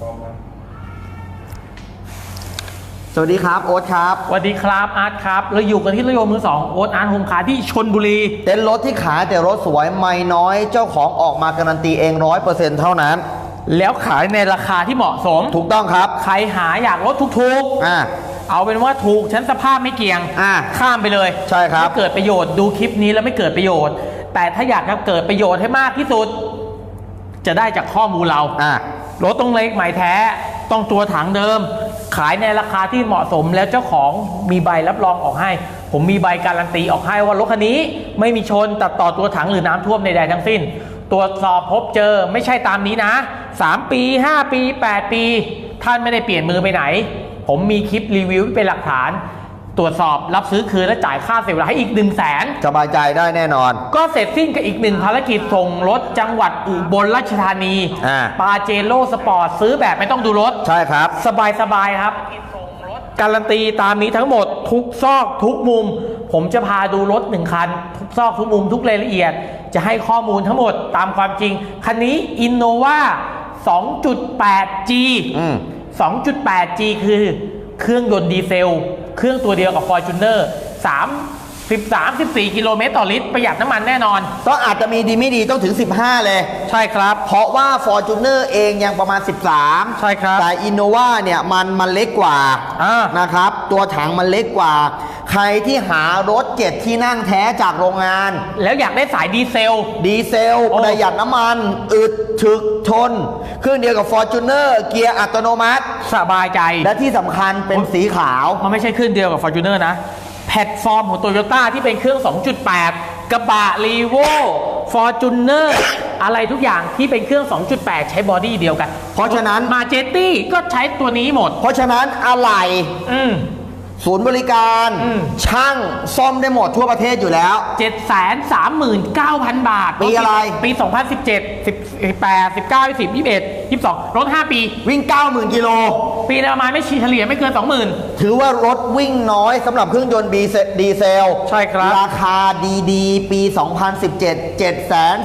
พร้อมครับสวัสดีครับ โอ๊ตครับ สวัสดีครับอาร์ตครับ เราอยู่กันที่รถยนต์มือสองโอ๊ตอาร์ตโฮมคาร์ที่ชนบุรี เต็นท์รถที่ขายแต่รถสวยไม่น้อย เจ้าของออกมาการันตีเองร้อยเปอร์เซ็นต์เท่านั้น แล้วขายในราคาที่เหมาะสม ถูกต้องครับ ใครหาอยากรถถูกอ่าๆเอาเป็นว่าถูกฉันสภาพไม่เกี่ยง อะข้ามไปเลยใช่ครับ ไม่เกิดประโยชน์ดูคลิปนี้แล้วไม่เกิดประโยชน์ แต่ถ้าอยากจะเกิดประโยชน์ให้มากที่สุด จะได้จากข้อมูลเรา อ่า รถต้องเล็กใหม่แท้ ต้องตัวถังเดิม ขายในราคาที่เหมาะสมแล้วเจ้าของมีใบรับรองออกให้ ผมมีใบการันตีออกให้ว่ารถคันนี้ ไม่มีชนตัดต่อตัวถังหรือน้ำท่วมใดๆทั้งสิ้น ตรวจสอบพบเจอไม่ใช่ตามนี้นะ 3 ปี 5 ปี 8 ปี ท่านไม่ได้เปลี่ยนมือไปไหน ผมมีคลิปรีวิวเป็นหลักฐาน ตรวจสอบรับซื้อคืนและจ่ายค่าเสียเวลาให้อีก1 0 0 0 0แสนสบายใจได้แน่นอน ก็เสร็จสิ้นกับอีกหนึ่งภารกิจส่งรถจังหวัดอุบลราชธานี อ่า ปาเจโร่สปอร์ตซื้อแบบไม่ต้องดูรถ ใช่ครับ สบายสบายๆครับ การันตีตามนี้ทั้งหมดทุกซอกทุกมุม ผมจะพาดูรถหนึ่งคัน ทุกซอกทุกมุมทุกรายละเอียด จะให้ข้อมูลทั้งหมดตามความจริง คันนี้ Innova 2.8G อืม 2.8G คือเครื่องยนต์ดีเซล เครื่องตัวเดียวกับ Fortuner 3 13 14 กิโลเมตรต่อลิตร ประหยัดน้ำมันแน่นอนต้องอาจจะมีดีไม่ดีต้องถึง 15 เลย ใช่ครับ เพราะว่า Fortuner เองยังประมาณ 13 ใช่ครับ แต่ Innova เนี่ยมันมันเล็กกว่าอ่านะครับ ตัวถังมันเล็กกว่า ใครที่หารถเจ็ดที่นั่งแท้จากโรงงาน แล้วอยากได้สายดีเซล ดีเซลโอ้ ประหยัดน้ำมัน อึดถึกทนเครื่องเดียวกับ Fortuner เกียร์อัตโนมัติ สบายใจ และที่สำคัญเป็นสีขาว มันไม่ใช่เครื่องเดียวกับ Fortuner นะ แพลตฟอร์มของโตโยต้าที่เป็นเครื่อง 2.8 กระบะรีโว Fortuner อะไรทุกอย่างที่เป็นเครื่อง 2.8 ใช้บอดี้เดียวกันเพราะฉะนั้น มาเจตตี้ก็ใช้ตัวนี้หมด เพราะฉะนั้นอะไหล่อืม ศูนย์บริการอืม ช่างซ่อมได้หมดทั่วประเทศอยู่แล้ว 739,000 บาทปีอะไร ปี 2017 18 19 20 21 22รถ5ปี วิ่ง 90,000กิโล ปีละประมาณไม่เฉลี่ยไม่เกิน 20,000 ถือว่ารถวิ่งน้อยสำหรับเครื่องยนต์ดีเซลใช่ครับ ราคาดีๆ ปี 2017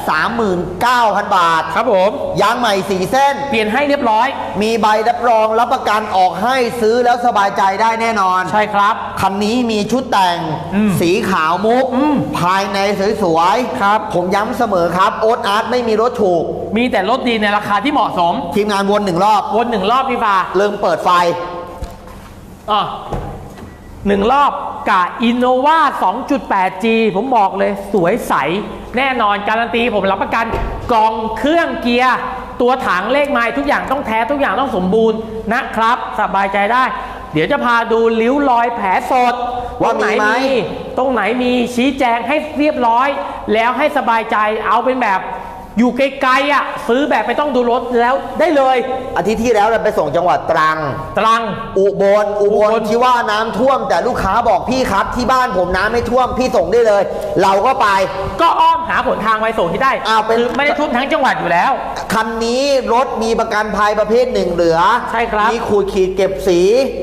739,000 บาท ครับผม ยางใหม่4เส้น เปลี่ยนให้เรียบร้อย มีใบรับรองรับประกันออกให้ซื้อแล้วสบายใจได้แน่นอน ใช่ครับ คันนี้มีชุดแต่งอืมสีขาวมุก อืมภายในสวยๆครับ ผมย้ำเสมอครับ โอ๊ตอาร์ตไม่มีรถถูก มีแต่รถดีในราคาที่เหมาะสม ทีมงานวนหนึ่งรอบ วนหนึ่งรอบดีกว่าเริ่มเปิดไฟ อะหนึ่งรอบกับ Innova 2.8G ผมบอกเลยสวยใส แน่นอนการันตีผมรับประกันกล่องเครื่องเกียร์ ตัวถังเลขไม้ทุกอย่างต้องแท้ทุกอย่างต้องสมบูรณ์นะครับ สบายใจได้ เดี๋ยวจะพาดูริ้วรอยแผลสดว่าตรงไหนมีไหมตรงไหนมีชี้แจงให้เรียบร้อย แล้วให้สบายใจเอาเป็นแบบ อยู่ไกลๆอะซื้อแบบไม่ต้องดูรถแล้วได้เลย อาทิตย์ที่แล้วเราไปส่งจังหวัดตรัง ตรัง อุบลอุบอุลบล ที่ว่าน้ำท่วมแต่ลูกค้าบอกพี่ครับ ที่บ้านผมน้ำไม่ท่วมพี่ส่งได้เลย เราก็ไป ก็อ้อมหาผลทางไปส่งที่ได้อ้าวเป็น คือไม่ได้ท่วมทั้งจังหวัดอยู่แล้ว คันนี้รถมีประกันภัยประเภทหนึ่งเหลือใช่ครับ มีขูดขีดเก็บสี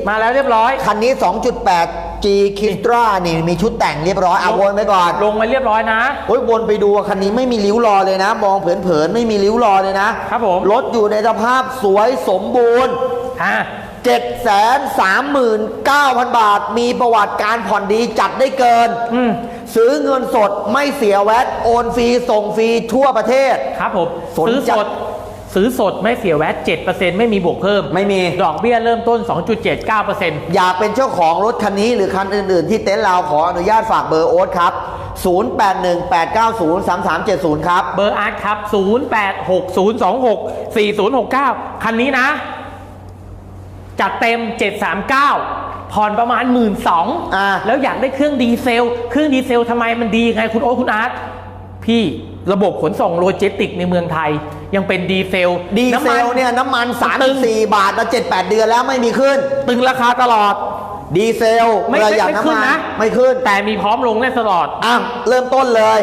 มาแล้วเรียบร้อย คันนี้ 2.8 G k i s t r a นี่มีชุดแต่งเรียบร้อยเอาวนไปก่อนลงไว้เรียบร้อยนะโอ้ยวนไปดูอะคันนี้ไม่มีริ้วรอยเลยนะ มองเผินๆไม่มีริ้วรอยเลยนะครับผมรถอยู่ในสภาพสวยสมบูรณ์ฮะ739,000บาท มีประวัติการผ่อนดีจัดได้เกินอืมซื้อเงินสดไม่เสียแวตโอนฟรีส่งฟรีทั่วประเทศครับผมสนซื้อใจสด ซื้อสดไม่เสียแวต7%ไม่มีบวกเพิ่ม ไม่มี ดอกเบี้ยเริ่มต้น 2.79%อยากเป็นเจ้าของรถคันนี้หรือคันอื่น ๆ ที่เต็นท์เราขออนุญาตฝากเบอร์โอ๊ตครับ0818903370 ครับ เบอร์อาร์ตครับ 0860264069 คันนี้นะ จัดเต็ม 739 ผ่อนประมาณ 1 2ื่นอ่าแล้วอยากได้เครื่องดีเซล เครื่องดีเซลทำไมมันดีไงคุณโอ๊ตคุณอาร์ตพี่ ระบบขนส่งโลจิสติกในเมืองไทย ยังเป็นดีเซลดีเซลำมัเนี่ยน้ำมันตึง34บาทมา7-8เดือนแล้วไม่มีขึ้น ตึงราคาตลอด ดีเซลไม่ประหยัดไม่น้ำขึ้นมันนะไม่ขึ้น แต่มีพร้อมลงได้ตลอดอะเริ่มต้นเลย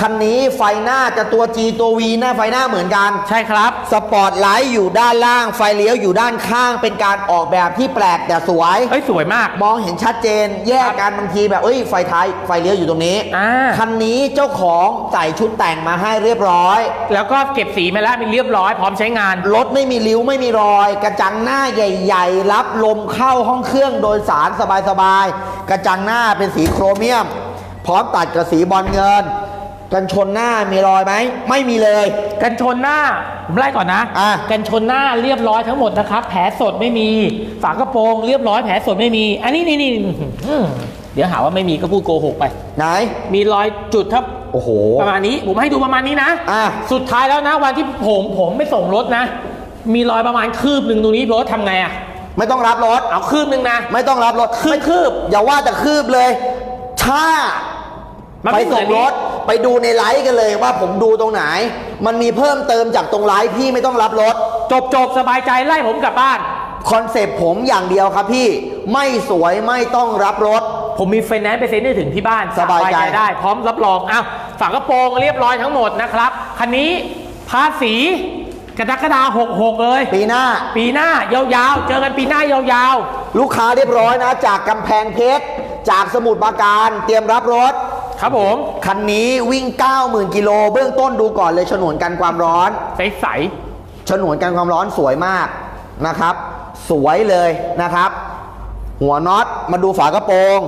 คันนี้ไฟหน้าจะตัว G ตัว V หน้าไฟหน้าเหมือนกัน ใช่ครับ สปอร์ตไลท์อยู่ด้านล่าง ไฟเลี้ยวอยู่ด้านข้าง เป็นการออกแบบที่แปลกแต่สวยเฮ้ยสวยมาก มองเห็นชัดเจน แยกกันบางทีแบบเอ้ยไฟท้ายไฟเลี้ยวอยู่ตรงนี้ อ่า คันนี้เจ้าของใส่ชุดแต่งมาให้เรียบร้อย แล้วก็เก็บสีมาแล้วมีเรียบร้อยพร้อมใช้งาน รถไม่มีริ้วไม่มีรอย กระจังหน้าใหญ่ ๆ รับลมเข้าห้องเครื่องโดยสารสบายๆ กระจังหน้าเป็นสีโครเมียม พร้อมตัดกับสีบอลเงิน กันชนหน้ามีรอยไหมไม่มีเลย กันชนหน้าผมไล่ก่อนนะอะ กันชนหน้าเรียบร้อยทั้งหมดนะครับ แผลสดไม่มี ฝากระโปรงเรียบร้อยแผลสดไม่มี อันนี้นี่นี่อื้อเดี๋ยวหาว่าไม่มีก็พูดโกหกไป ไหน มีรอยจุดครับโอ้โห ประมาณนี้ผมให้ดูประมาณนี้นะอะ สุดท้ายแล้วนะวันที่ผมผมไม่ส่งรถนะ มีรอยประมาณคืบหนึ่งตรงนี้รถทำไงอะไม่ต้องรับรถ เอาคืบหนึ่งนะ ไม่ต้องรับรถคืบคืบ อย่าว่าแต่คืบเลย ถ้า มันไปไม่เหมืส่อนงนี้รถไปดูในไลฟ์กันเลยว่าผมดูตรงไหน มันมีเพิ่มเติมจากตรงไลฟ์พี่ไม่ต้องรับรถ จบจบสบายใจไล่ผมกลับบ้าน คอนเซปต์ผมอย่างเดียวครับพี่ไม่สวยไม่ต้องรับรถ ผมมีไฟแนนซ์ไปเซ็นได้ถึงที่บ้านสบายใจ ได้พร้อมรับรองอ้าวฝากระโปรงเรียบร้อยทั้งหมดนะครับ คันนี้ภาษีกระดักกระดาหกหกเลย ปีหน้า ปีหน้ายาวๆ เจอกันปีหน้ายาวลูกค้าเรียบร้อยนะ จากกำแพงเพชรจากสมุทรปราการเตรียมรับรถๆ ครับผม คันนี้วิ่ง 90,000กิโลเบื้องต้นดูก่อนเลยฉนวนกันความร้อน ใสฉนวนกันความร้อนสวยมากนะครับ สวยเลยนะครับ หัวน็อตมาดูฝากระโปรง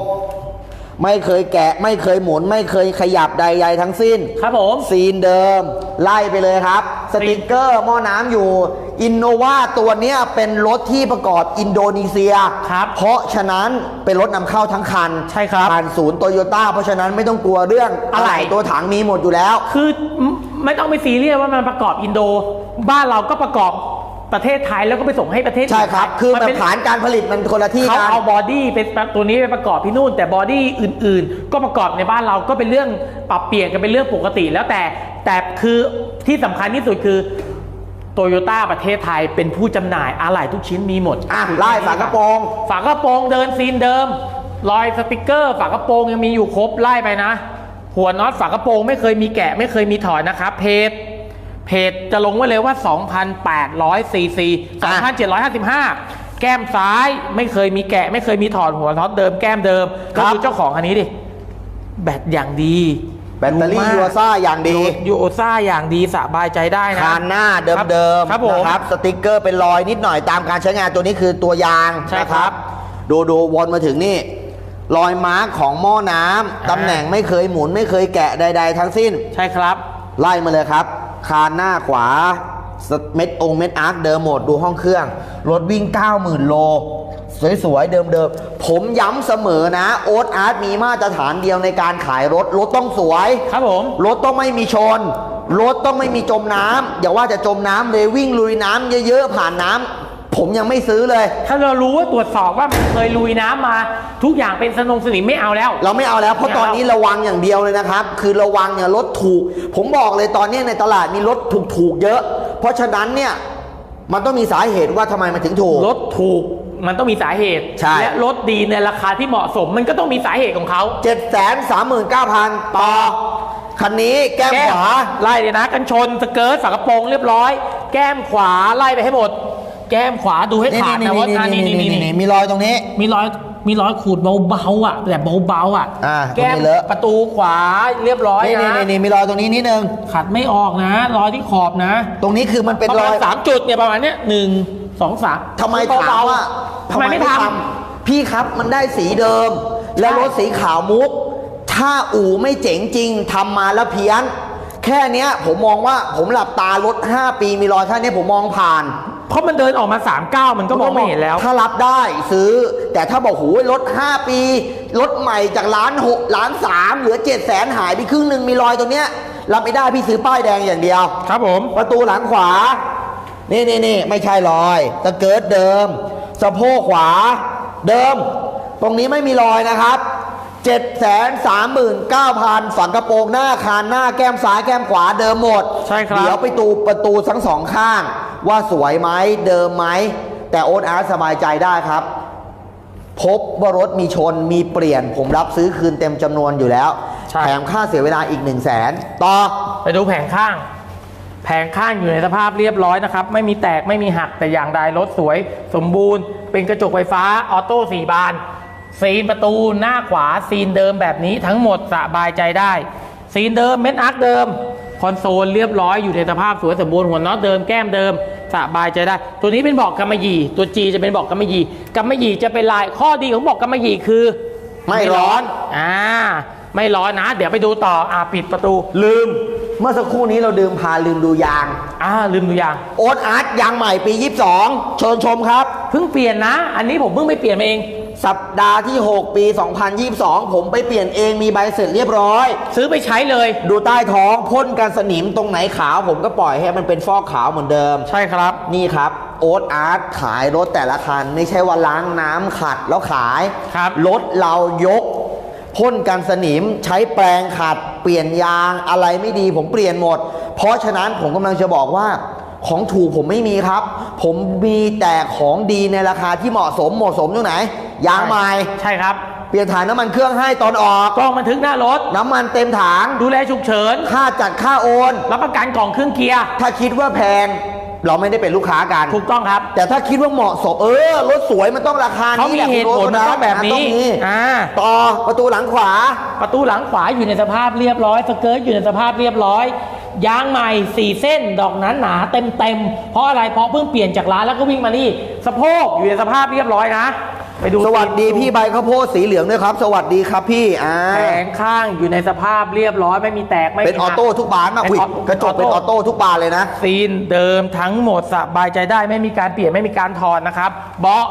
ไม่เคยแกะ ไม่เคยหมุน ไม่เคยขยับใดๆทั้งสิ้นๆครับผม ซีนเดิม ไล่ไปเลยครับ สติกเกอร์หม้อน้ำอยู่อินโนวาตัวเนี้ยเป็นรถที่ประกอบอินโดนีเซีย ครับเพราะฉะนั้นเป็นรถนำเข้าทั้งคันใช่ครับผ่านศูนย์โตโยต้าเพราะฉะนั้นไม่ต้องกลัวเรื่องอะอะไรไรตัวถังมีหมดอยู่แล้ว คือไม่ไม่ต้องไปซีเรียสว่ามันประกอบอินโด บ้านเราก็ประกอบ ประเทศไทยแล้วก็ไปส่งให้ประเทศใช่ครับ คือมันแบบเป็นฐานการผลิตมันคนละที่เขากันเอาบอดี้เป็นตัวนี้ไปประกอบที่นู่น แต่บอดี้อื่น ๆ ก็ประกอบในบ้านเราก็เป็นเรื่องปรับเปลี่ยนกันเป็นเรื่องปกติ แล้วแต่แต่คือที่สำคัญที่สุดคือโตโยต้าประเทศไทยเป็นผู้จำหน่ายอะไหล่ทุกชิ้นมีหมดอะไล่ฝากระโปรง ฝากระโปรงเดินซีนเดิม รอยสติกเกอร์ ฝากระโปรงยังมีอยู่ครบไล่ไปนะ หัวน็อตฝากระโปรงไม่เคยมีแกะไม่เคยมีถอดนะครับเพจ เพจจะลงไว้เลยว่า 2,800ซีซี2,755 แก้มซ้ายไม่เคยมีแกะ ไม่เคยมีถอดหัวน็อตเดิมแก้มเดิมครัก็บคือเจ้าของอันนี้ดิ แบตอย่างดีแบตเตอรี่มกยูซ่าอย่างดียูโอซ่าอย่างดีสบายใจได้นะคานหน้าเดิมครับๆผมนะครับสติกเกอร์เป็นรอยนิดหน่อยตามการใช้งานตัวนี้คือตัวยางใช่นะคครัรับบดูดูวนมาถึงนี่รอยมาร์กของหม้อน้ำตำแหน่งไม่เคยหมุนไม่เคยแกะใด ๆ ทั้งสิ้น ใช่ครับ ไล่มาเลยครับ คานหน้าขวาสเม็ดองค์เม็ดอาร์คเดิมหมดดูห้องเครื่อง รถวิ่ง 90,000 โล สวยๆ เดิมๆ ผมย้ำเสมอนะ โอ๊ตอาร์ตมีมาตรฐานเดียวในการขายรถ รถต้องสวย ครับผม รถต้องไม่มีชน รถต้องไม่มีจมน้ำอย่าว่าจะจมน้ำเลยวิ่งลุยน้ำเยอะๆ ผ่านน้ำ ผมยังไม่ซื้อเลย ถ้าเรารู้ว่าตรวจสอบว่ามันเคยลุยน้ำมา ทุกอย่างเป็นสนงสนิมไม่เอาแล้ว เราไม่เอาแล้ว เพราะไม่ตเอาอนนี้ระวังอย่างเดียวเลยนะครับ คือระวังเนี่ยรถถูก ผมบอกเลยตอนนี้ในตลาดมีรถถูกๆเยอะ เพราะฉะนั้นเนี่ยมันต้องมีสาเหตุว่าทำไมมันถึงถูกรถถูกมันต้องมีสาเหตุใช่และรถดีในราคาที่เหมาะสม มันก็ต้องมีสาเหตุของเขาเจ็ดแสนสามหมื่นเก้าพันต่อคันนี้แก้มขวาไล่เลยนะ กันชนสเกิร์ตฝากระโปรงเรียบร้อย แก้มขวาไล่ไปให้หมด แก้มขวาดูให้นี่ขาดนี่นะว่าอ่านี่นี่นี่นี่นี่นี่มีรอยตรงนี้ มีรอยมีรอยขูดเบาๆอะแต่เบาๆอะอ่าแก้มตรงนี้เลอะประตูขวาเรียบร้อยนี่นี่นะนี่นี่มีรอยตรงนี้นิดนึงขัดไม่ออกนะ รอยที่ขอบนะ ตรงนี้คือมันเป็นประรมาอณยสามจุดเนี่ยประมาณเนี้ยหนึ่งสองสามทำไมถามเบๆว่าทำไมไม่ทพี่ครับมันได้สีเดิม แล้วรถสีขาวมุก ถ้าอู่ไม่เจ๋งจริงทำมาแล้วเพี้ยน แค่เนี้ยผมมองว่าผมหลับตารถ 5 ปีมีรอยแค่เนี้ยผมมองผ่านำ เพราะมันเดินออกมาสามเก้ามันก็มองไม่เห็นแล้ว ถ้ารับได้ซื้อ แต่ถ้าบอกโหยรถ 5 ปีรถใหม่จากล้านหกล้านสามเหลือ7จ็ดแสนหายไปครึ่งหนึ่งมีรอยตรงเนี้ยรับไม่ได้พี่ซื้อป้ายแดงอย่างเดียว ครับผม ประตูหลังขวา นี่นี่นี่ไม่ใช่รอยตะเกิดเดิม สะโพกขวา เดิม ตรงนี้ไม่มีรอยนะครับ7 3 9 0 0 0 ฝังกระโปรงหน้าคานหน้าแก้มซ้ายแก้มขวาเดิมหมด ใช่ครับ เดี๋ยวไปตูประตูทั้งสองข้าง ว่าสวยไหมเดิมไหมแต่โอ๊ตอาร์ตสบายใจได้ครับ พบว่ารถมีชนมีเปลี่ยน ผมรับซื้อคืนเต็มจำนวนอยู่แล้วใช่ช่แถมค่าเสียเวลาอีก1 0 0 0 0แสนต่อ ไปดูแผงข้าง แผงข้างอยู่ในสภาพเรียบร้อยนะครับ ไม่มีแตกไม่มีหักแต่อย่างใดรถสวย สมบูรณ์ เป็นกระจกไฟฟ้าออโต้สี่บาน ซีนประตูหน้าขวาซีนเดิมแบบนี้ทั้งหมดสบายใจได้ ซีนเดิมเม็ดอาร์คเดิม คอนโซลเรียบร้อยอยู่ในสภาพสวยสมบูรณ์หัวน็อตเดิมแก้มเดิม สบายใจได้ ตัวนี้เป็นเบอกกำมะหยี่ ตัว G จะเป็นเบอกกำมะหยี่กำมะหยี่จะเป็นลายข้อดีของเบอกกำมะหยี่คือ ไม่ร้อนอ่าไม่ร้อนนะ เดี๋ยวไปดูต่ออ่าปิดประตู ลืม เมื่อสักครู่นี้เราดื่มพาลืมดูยางอ่าลืมดูยางโอ๊ตอาร์ตยางใหม่ปี 22 เชิญชมครับเพิ่งเปลี่ยนนะ อันนี้ผมเพิ่งไปเปลี่ยนมาเอง สัปดาห์ที่ 6 ปี 2022 ผมไปเปลี่ยนเองมีใบเสร็จเรียบร้อย ซื้อไปใช้เลย ดูใต้ท้องพ่นกันสนิมตรงไหนขาว ผมก็ปล่อยให้มันเป็นฟอกขาวเหมือนเดิม ใช่ครับ นี่ครับโอ๊ตอาร์ตขายรถแต่ละคัน ไม่ใช่ว่าล้างน้ำขัดแล้วขายครับรถเรายกพ่นกันสนิมใช้แปรงขัด เปลี่ยนยางอะไรไม่ดีผมเปลี่ยนหมด เพราะฉะนั้นผมกำลังจะบอกว่าของถูกผมไม่มีครับ ผมมีแต่ของดีในราคาที่เหมาะสมเหมาะสมตรงไหน ยางใหม่ใช่ครับ เปลี่ยนถ่ายน้ำมันเครื่องให้ตอนออก กล้องบันทึกหน้ารถ น้ำมันเต็มถังดูแลฉุกเฉิน ค่าจัดค่าโอน รับประกันกล่องเครื่องเกียร์ ถ้าคิดว่าแพง เราไม่ได้เป็นลูกค้ากัน ถูกต้องครับ แต่ถ้าคิดว่าเหมาะสมเออ รถสวยมันต้องราคาเขานี้มีแหละเหตุผลคุณมันโรสต้องแบบนี้ต้องมีอ่าต่อประตูหลังขวา ประตูหลังขวาอยู่ในสภาพเรียบร้อยสเกิร์ตอยู่ในสภาพเรียบร้อยยางใหม่สี่เส้นดอกหนาหนาๆเต็มเต็มๆเพราะอะไรเพราะเพิ่งเปลี่ยนจากร้านแล้วก็วิ่งมานี่สะโพกอยู่ในสภาพเรียบร้อยนะ ไปดูสวัสดีพี่ใบข้าวโพดสีเหลืองด้วยครับ สวัสดีครับพี่อ่าแผงข้างอยู่ในสภาพเรียบร้อยไม่มีแตกไม่มีเป็นออโต้ทุกบานมาเป็นคุยออโต้กระจกเป็นออโต้ทุกบานเลยนะ ซีนเดิมทั้งหมดสบายใจได้ไม่มีการเปลี่ยนไม่มีการถอดนะครับเบาะ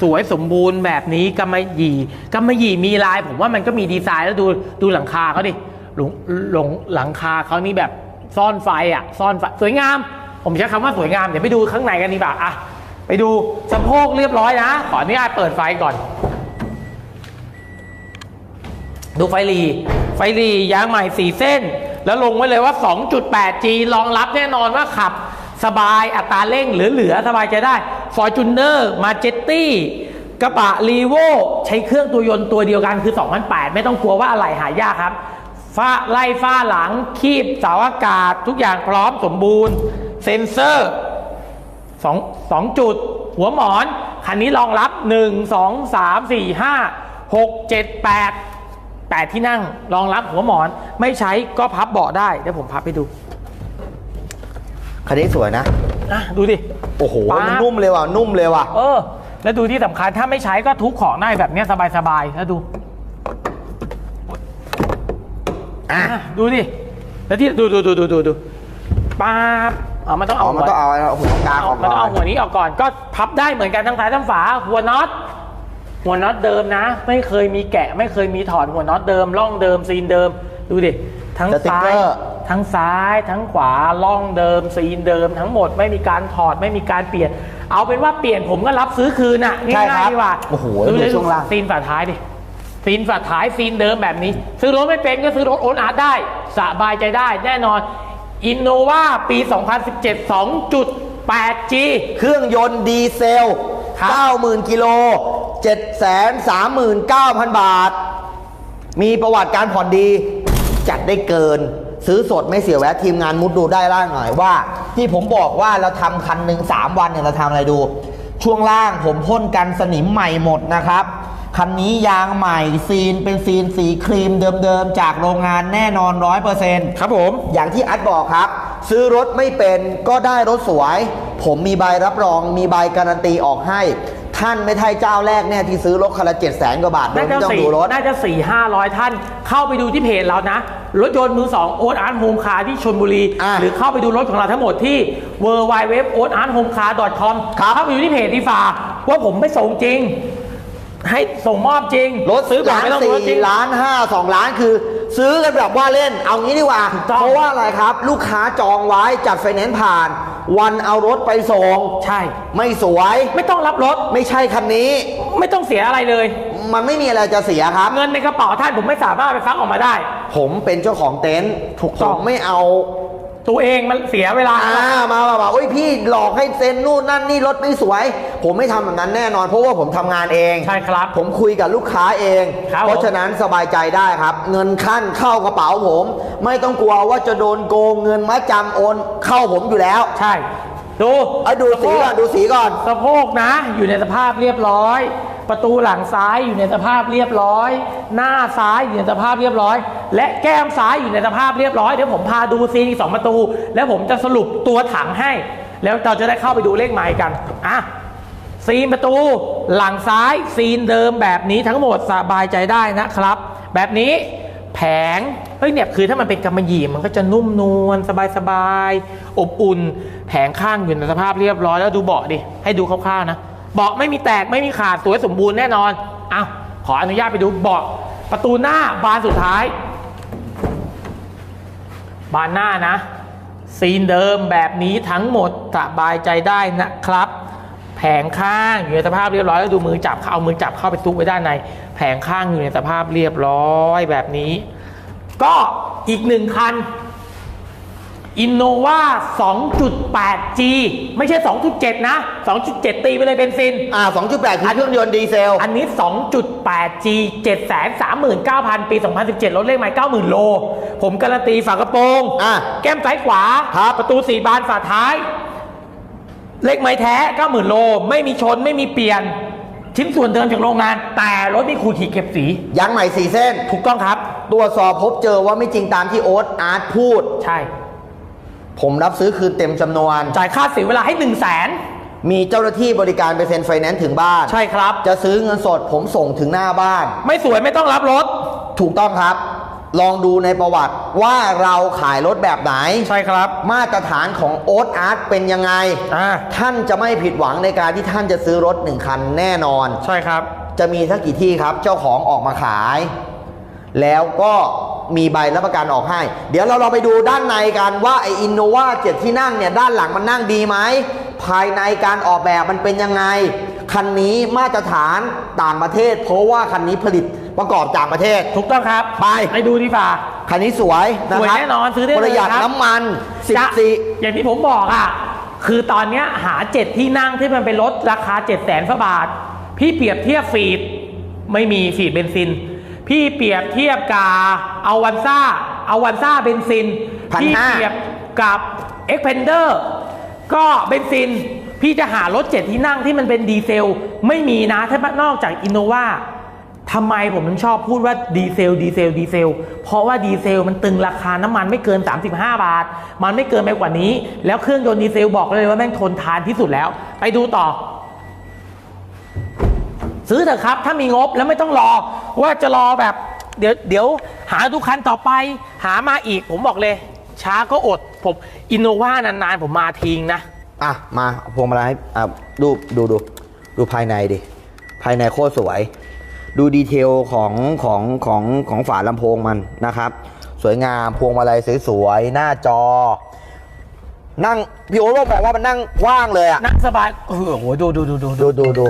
สวยสมบูรณ์แบบนี้กำมะหยี่กำมะหยี่มีลาย ผมว่ามันก็มีดีไซน์แล้วดูดูหลังคาเขาดิหลงหลงหลังคาเขานี่แบบซ่อนไฟอะซ่อนไฟสวยงาม ผมใช้คำว่าสวยงามเดี๋ยวไปดูข้างในกันดีกว่าอะ ไปดูสะโพกเรียบร้อยนะ ขออนุญาตเปิดไฟก่อน ดูไฟหลีไฟหลียางใหม่4เส้น แล้วลงไว้เลยว่า 2.8G รองรับแน่นอนว่าขับ สบายอัตราเร่งเหลือๆสบายใจได้ Fortuner Majetti กระบะรีโวใช้เครื่องตัวยนต์ตัวเดียวกันคือ 2008 ไม่ต้องกลัวว่าอะไรหายากครับฝ้าไล่ฝ้าหลังคีบเสาอากาศ ทุกอย่างพร้อมสมบูรณ์ เซ็นเซอร์ สองสองจุด หัวหมอน คันนี้รองรับ 1 2 3 4 5 6 7 8 8 ที่นั่งรองรับหัวหมอนไม่ใช้ก็พับเบาะได้เดี๋ยวผมพับให้ดูคันนี้สวยนะอะดูดิ โอ้โหป๊าบมันนุ่มเลยว่ะนุ่มเลยว่ะ เออ แล้วดูที่สำคัญถ้าไม่ใช้ก็ทุกของได้แบบเนี้ยสบายๆ แล้วดูอะอะ ดูดิ แล้วที่ดูดูดูดูดูดูป๊าบ อ๋อมันต้องอ๋เอาอมันต้องเอาหัวกลางออกมันก่ต้องอเอานหัวนี้ออกก่อนก็พับได้เหมือนกันทั้งซ้ายทั้งฝาหัวน็อตหัวน็อตเดิมนะ ไม่เคยมีแกะ ไม่เคยมีถอดหัวน็อตเดิมร่องเดิมซีนเดิม ดูดิทั้งสติ๊กซ้าเกยอร์ ทั้งซ้ายทั้งขวาร่องเดิมซีนเดิม ทั้งหมดไม่มีการถอดไม่มีการเปลี่ยน เอาเป็นว่าเปลี่ยนผมก็รับซื้อคืนน่ะใช่ง่าครัยบๆดีกว่าโอ้โหดูเลยดูช่วงล่าง ซีนฝาท้ายดิซีนฝาท้ายซีนเดิมแบบนี้ ซื้อรถไม่เป็นก็ซื้อรถโอนอาร์ตได้สบายใจได้แน่นอน อินโนวาปี 2017 2.8G เครื่องยนต์ดีเซล ครับ90,000 กิโล 739,000 บาท มีประวัติการผ่อนดี จัดได้เกิน ซื้อสดไม่เสียแวะทีมงานมุดดูได้ล่างหน่อยว่า ที่ผมบอกว่าเราทำคันหนึ่ง3 วันเนี่ยเราทำอะไรดู ช่วงล่างผมพ่นกันสนิมใหม่หมดนะครับ คันนี้ยางใหม่ซีนเป็นซีนสีครีมเดิมๆ จากโรงงานแน่นอน100%ครับผม อย่างที่อัดบอกครับ ซื้อรถไม่เป็นก็ได้รถสวย ผมมีใบรับรอง มีใบการันตีออกให้ ท่านไม่ใช่เจ้าแรกแน่ที่ซื้อรถคันละเจ็ดแสนกว่าบาทโดยน่าไม่จะต้องสี่ดูรถ น่าจะสี่ห้าร้อยท่าน เข้าไปดูที่เพจเรานะ รถยนต์มือสองโอ๊ตอาร์ตโฮมคาร์ที่ชนบุรี อะหรือเข้าไปดูรถของเราทั้งหมดที่ w w w o a r t h o m e c a r com ครับ เข้าไปดูที่เพจดีฟ่าว่าผมไม่ส่งจริง ให้ส่งมอบจริงรถซื้อก่อนล้านไม่ต้องดูสี่รถจริงล้านห้าสองล้านคือ ซื้อกันแบบว่าเล่น เอางี้ดีกว่า ถูกต้อง เพราะว่าอะไรครับ ลูกค้าจองไว้จัดไฟแนนซ์ผ่าน วันเอารถไปส่งใช่ ไม่สวย ไม่ต้องรับรถ ไม่ใช่คันนี้ ไม่ต้องเสียอะไรเลย มันไม่มีอะไรจะเสียครับ เงินในกระเป๋าท่านผมไม่สามารถไปฟักออกมาได้ ผมเป็นเจ้าของเต็นท์ถูกต้อง ผมไม่เอา ตัวเองมันเสียเวลา อ่ามาแบบว่าโอ้ยพี่หลอกให้เซ็นนู่นนั่นนี่รถไม่สวย ผมไม่ทำแบบนั้นแน่นอน เพราะว่าผมทำงานเอง ใช่ครับ ผมคุยกับลูกค้าเอง ครับเพราะฉะนั้นสบายใจได้ครับ เงินขั้นเข้ากระเป๋าผม ไม่ต้องกลัวว่าจะโดนโกงเงินมัดจำโอนเข้าผมอยู่แล้วใช่ ดูเอาดูสีก่อนดูสีก่อน สะโพกนะ อยู่ในสภาพเรียบร้อย ประตูหลังซ้ายอยู่ในสภาพเรียบร้อย หน้าซ้ายอยู่ในสภาพเรียบร้อย และแก้มซ้ายอยู่ในสภาพเรียบร้อยเดี๋ยวผมพาดูซีนอีกสองประตู แล้วผมจะสรุปตัวถังให้ แล้วเราจะได้เข้าไปดูเลขหมายกันอะซีนประตูหลังซ้ายซีนเดิมแบบนี้ทั้งหมดสบายใจได้นะครับ แบบนี้แผงเฮ้ยเนี่ยคือถ้ามันเป็นกำมะหยี่มันก็จะนุ่มนวลสบายๆอบอุ่น แผงข้างอยู่ในสภาพเรียบร้อยแล้วดูเบาะดิให้ดูคร่าวๆนะ เบาะไม่มีแตกไม่มีขาดสวยสมบูรณ์แน่นอนเอาขออนุญาตไปดูเบาะประตูหน้าบานสุดท้าย บานหน้านะ ซีนเดิมแบบนี้ทั้งหมดสบายใจได้นะครับ แผงข้างอยู่ในสภาพเรียบร้อยแล้วดูมือจับเอามือจับเข้าไปซุกไว้ด้านใน แผงข้างอยู่ในสภาพเรียบร้อยแบบนี้ ก็อีกหนึ่งคัน Innova 2.8G ไม่ใช่ 2.7 นะ 2.7 ตีไปเลยเบนซิน อ่า 2.8 คือเครื่องยนต์ดีเซล อันนี้ 2.8G 739,000 ปี 2017 รถเลขไมล์90,000 โล ผมการันตีฝากระโปรง อะแก้มซ้ายขวาครับประตูสี่บานฝาท้าย เลขไม้แท้ 90,000 โล ไม่มีชน ไม่มีเปลี่ยน ชิ้นส่วนเดิมจากโรงงาน แต่รถมีขูดขีดเก็บสี ยางใหม่สี่เส้น ถูกต้องครับ ตรวจสอบพบเจอว่าไม่จริงตามที่โอ๊ตอาร์ตพูด ใช่ ผมรับซื้อคืนเต็มจำนวน จ่ายค่าเสียเวลาให้1 0 0 0 0แสนมีเจ้าหน้าที่บริการไปเซ็นไฟแนนซ์ถึงบ้าน ใช่ครับ จะซื้อเงินสดผมส่งถึงหน้าบ้าน ไม่สวยไม่ต้องรับรถ ถูกต้องครับ ลองดูในประวัติว่าเราขายรถแบบไหน ใช่ครับ มาตรฐานของโอ๊ตอาร์ตเป็นยังไง อ่า ท่านจะไม่ผิดหวังในการที่ท่านจะซื้อรถหนึ่งคันแน่นอน ใช่ครับ จะมีสักกี่ที่ครับ เจ้าของออกมาขาย แล้วก็ มีใบรับประกันออกให้ เดี๋ยวเราเราไปดูด้านในกันว่าไออินโนวาเจ็ดที่นั่งเนี่ยด้านหลังมันนั่งดีไหม ภายในการออกแบบมันเป็นยังไง คันนี้มาตรฐานต่างประเทศ เพราะว่าคันนี้ผลิตประกอบจากประเทศ ถูกต้องครับ ไป ไปดูดีกว่าคันนี้สวยนะสวยครับแน่นอนซื้อได้เลยประหยัดครับ น้ำมันจะ14อย่างที่ผมบอกอะ คือตอนเนี้ยหาเจ็ดที่นั่งที่มันเป็นรถราคา7จ็ดแสนบาท พี่เปรียบเทียบฟีดไม่มีฟีดเบนซิน พี่เปรียบเทียบกับเอาวันซ่าเอาวันซ่าเบนซิน1,500พี่เปรียบกับเอ็กเพนเดอร์ก็เบนซินพี่จะหารถเจ็ดที่นั่งที่มันเป็นดีเซล ไม่มีนะถ้านอกจากอินโนวาทำไมผมถึงชอบพูดว่าดีเซลดีเซลดีเซล เพราะว่าดีเซลมันตึงราคาน้ำมันไม่เกิน 35 บาท มันไม่เกินไปกว่านี้ แล้วเครื่องยนต์ดีเซลบอกเลยว่าแม่งทนทานที่สุดแล้ว ไปดูต่อ ซื้อเถอะครับ ถ้ามีงบแล้วไม่ต้องรอ ว่าจะรอแบบ เดี๋ยวเดี๋ยวหาทุกคันต่อไป หามาอีกผมบอกเลย ช้าก็อด ผมอินโนวานานๆ ผมมาทิ้งนะ อะ มาพวงมาลัยอะดูดูดูดูภายในดิ ภายในโคตรสวย ดูดีเทลของของของของฝาลำโพงมันนะครับ สวยงามพวงมาลัยสวยๆหน้าจอ นั่งพี่โอ๊ตบอกว่ามันนั่งว่างเลยอะนั่งสบายโอ้โหดูดูดูดูดูดูดู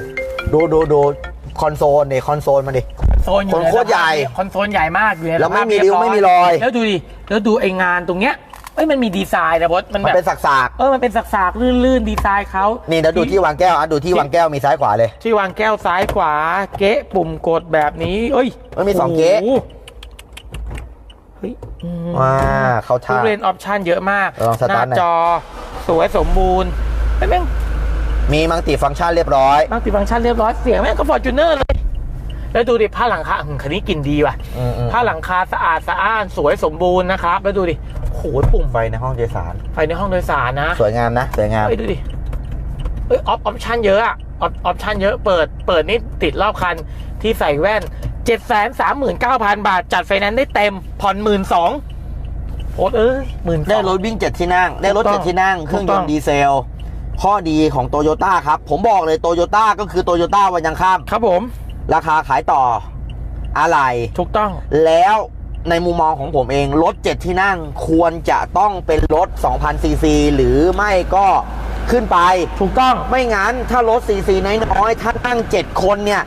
ดูดูดูดูคอนโซลเนี่ยคอนโซลมันดิ โซนอยู่คนโคตรใหญ่คอนโซลใหญ่มากอยู่ในแล้วไม่สภาพมีเยบริ้วไม่มีรอย แล้วดูดิแล้วดูไอ้งานตรงเนี้ยเอ้ยมันมีดีไซน์นะบดมันมันแบบเป็นสักสากเออมันเป็นสักๆลื่นๆดีไซน์เขาๆนี่แล้วดูที่วางแก้วอะดูที่วางแก้วมีซ้ายขวาเลย ที่วางแก้วซ้ายขวา เก๊ะปุ่มกดแบบนี้ เอ้ยมันมีสองเก๊ะ โโหเฮ้ยอืม ว้าเข้าทุท่าเรนออปชันเยอะมาก ลองสหตาร์น้าทหน่อย จอ สวยสมบูรณ์ไอ้แม่ง มีมัลติฟังก์ชันเรียบร้อยบางติฟังก์ชันเรียบร้อยเสียงแม่งก็ฟอร์จูเนอร์เลย แล้วดูดิผ้าหลังคาอืมคันนี้กลิ่นดีว่ะอืมอืม ผ้าหลังคาสะอาดสะอ้านสวยสมบูรณ์นะครับ แล้วดูดิโหปุ่มไฟในห้องโดยสาร ไฟในห้องโดยสารนะ สวยงามนะ สวยงามเฮ้ยดูดิ เอ้ยออฟออปชันเยอะอะออฟออปชันเยอะ เปิด เปิดนี่ติดรอบคันที่ใส่แว่น7 3 9 0 0 0บาท จัดไฟแนนซ์ได้เต็ม ผ่อนหมื่นสองโอ้เอ้ยหมื่น ได้รถวิ่งเจ็ดที่นั่ง ได้รถถูกต้เจ็อดงที่นั่ง เครื่องถูยกต้นองต์ดีเซล ข้อดีของโตโยต้าครับ ผมบอกเลยโตโยต้าก็คือโตโยต้าวันยังข้าม ครับผม ราคาขายต่ออะไรถูกต้อง แล้วในมุมมองของผมเองรถเจ็ดที่นั่งควรจะต้องเป็นรถ2,000ซีซีหรือไม่ก็ขึ้นไป ถูกต้อง ไม่งั้นถ้ารถซีซีน้อยๆถ้านั่ง 7 คนเนี่ย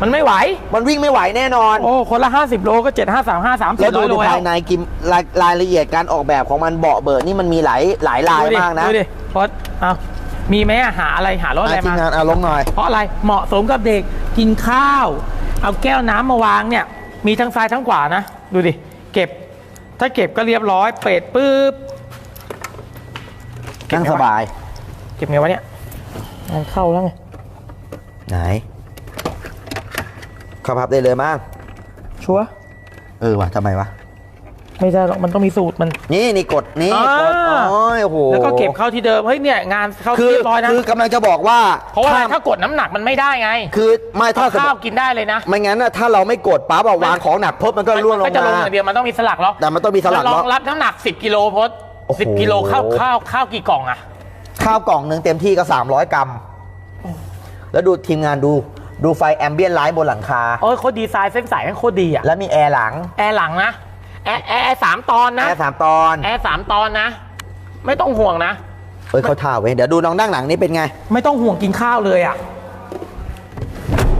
มันไม่ไหว มันวิ่งไม่ไหวแน่นอน โอ้ คนละ 50 โลก็ 7 5 3 5 3 แล้ว4ดู0 0โลดูแล้ภายวในกิมรายรายละเอียดการออกแบบของมันเบาะเบิดนี่มันมีหลายหลายลายดูดิมากนะดูดิพอเอา มีไหมอะหาอะไรหารถอะไรอะทีมมางานเอาลงหน่อย เพราะอะไรเหมาะสมกับเด็กกินข้าว เอาแก้วน้ำมาวางเนี่ย มีทั้งซ้ายทั้งขวานะ ดูดิ เก็บ ถ้าเก็บก็เรียบร้อย เปิดปุ๊บเก็บนั่งไงวะสบาย เก็บไงวะเนี่ยมันเข้าแล้วไง ไหนเข้าพับได้เลยมั้งชัวร์เออว่ะทำไมวะ ไม่ได้หรอกมันต้องมีสูตรมัน นี่นี่กดนี่อ่ากดโอ้ยโอ้โหแล้วก็เก็บเข้าที่เดิมเฮ้ยเนี่ยงานเข้าคือเรียบร้อยนะคือกำลังจะบอกว่าเพราะว่าอะไรถ้ถ้ากดน้ำหนักมันไม่ได้ไงคือไม่ถ้าสมมข้าวติกินได้เลยนะ ไม่งั้นนะถ้าเราไม่กดปั๊บอะวางของหนักปุ๊บมันก็ร่วงลมังก็จะลงมา อย่างเดียวมันต้องมีสลักล็อกแต่มันต้องมีสลักรล็ออกงรับน้ำหนัก 10กิโลพดโอ้โห10กิโลข้าวข้าวข้าวกี่กล่องอะข้าวกล่องหนึ่งเต็มที่ก็ 300 กรัม แล้วดูทีมงานดูดูไฟแอมเบียนไลท์บนหลังคาเออโคตรดีไซน์เส้นสายโคตรดีอะแล้วมีแอร์หลัง แอร์หลังนะ แอร์แอร์แอร์สามตอนนะ แอร์สามตอนแอร์สามตอนนะ ไม่ต้องห่วงนะเอ้ยเขาท่าไว้ยเดี๋ยวดูน้องนั่งหลังนี่เป็นไง ไม่ต้องห่วงกินข้าวเลยอะ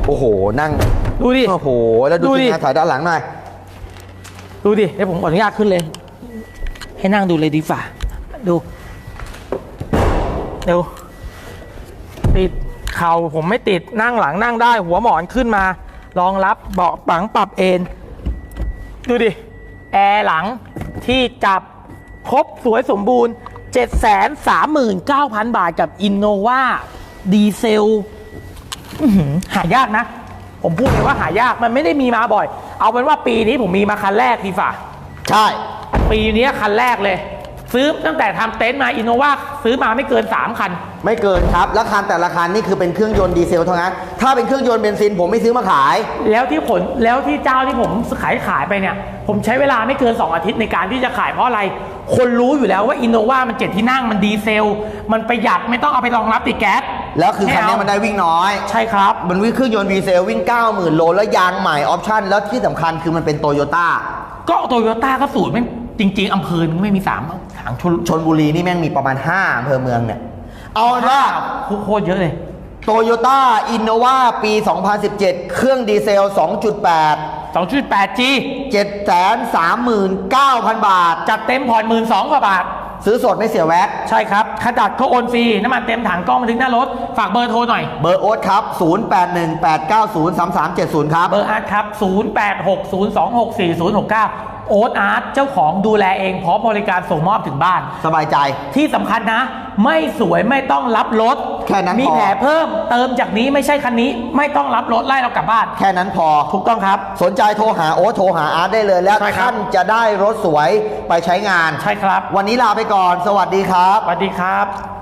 โอ้โห นั่ง ดูดิ โอ้โห แล้วดูดูดิ ทีมงานถอยด้านหลังหน่อย ดูดิเดี๋ยวผมขออนุญาตขึ้นเลย ให้นั่งดูเลยดีฝ่า ดูดูติดเข่าผมไม่ติดนั่งหลังนั่งได้ หัวหมอนขึ้นมา รองรับเบาะปังปรับเอนดูดิ แอร์หลังที่จับครบสวยสมบูรณ์ 739,000 บาทกับ Innova ดีเซลอื้อหือหายากนะ ผมพูดเลยว่าหายากมันไม่ได้มีมาบ่อย เอาเป็นว่าปีนี้ผมมีมาคันแรกดีฝ่า ใช่ ปีนี้คันแรกเลย ซื้อตั้งแต่ทำเต็นท์มาอินโนวาซื้อมาไม่เกิน 3 คัน ไม่เกินครับแล้วคันแต่ละคันนี่คือเป็นเครื่องยนต์ดีเซลเท่านั้นถ้าเป็นเครื่องยนต์เบนซินผมไม่ซื้อมาขาย แล้วที่ผลแล้วที่เจ้าที่ผมขายขายไปเนี่ย ผมใช้เวลาไม่เกิน 2 อาทิตย์ในการที่จะขายเพราะอะไร คนรู้อยู่แล้วว่าอินโนวามันเจ็ดที่นั่งมันดีเซล มันประหยัดไม่ต้องเอาไปรองรับติดแก๊สแล้วคือคันนี้ให้เอามันได้วิ่งน้อย ใช่ครับ มันวิ่งเครื่องยนต์ดีเซลวิ่ง 90,000 โล แล้วยางใหม่ออปชั่น แล้วที่สำคัญคือมันเป็นโตโยต้าก็โตโยต้าก็สูตรไม่จริง ๆอำเภอนึงไม่มีสามถังชนชนบุรีนี่แม่งมีประมาณ 5อำเภอเมืองเนี่ยเอาเป็นว่าโคตรเยอะเลยโตโยต้าอินโนวาปี 2017 เครื่องดีเซล 2.8 2.8G 739,000 บาท จัดเต็มผ่อนหมื่นสองกว่าบาท ซื้อสดไม่เสียแวตใช่ครับขจัดก็โอนฟรี น้ำมันเต็มถังกล้องมาถึงหน้ารถ ฝากเบอร์โทรหน่อย เบอร์โอ๊ตครับ 0818903370 ครับ เบอร์อาร์ตครับ 0860264069 โอ๊ตอาร์ตเจ้าของดูแลเองพร้อมบริการส่งมอบถึงบ้าน สบายใจ ที่สำคัญนะ ไม่สวยไม่ต้องรับรถแค่นั้นมีพอ แผลเพิ่มเติมจากนี้ไม่ใช่คันนี้ ไม่ต้องรับรถไล่เรากลับบ้าน แค่นั้นพอ ถูกต้องครับ สนใจโทรหาโอ๊ตโทรหาอาร์ตได้เลยแล้วใช่ครับ ท่านจะได้รถสวยไปใช้งาน ใช่ครับวันนี้ลาไปก่อน สวัสดีครับ สวัสดีครับ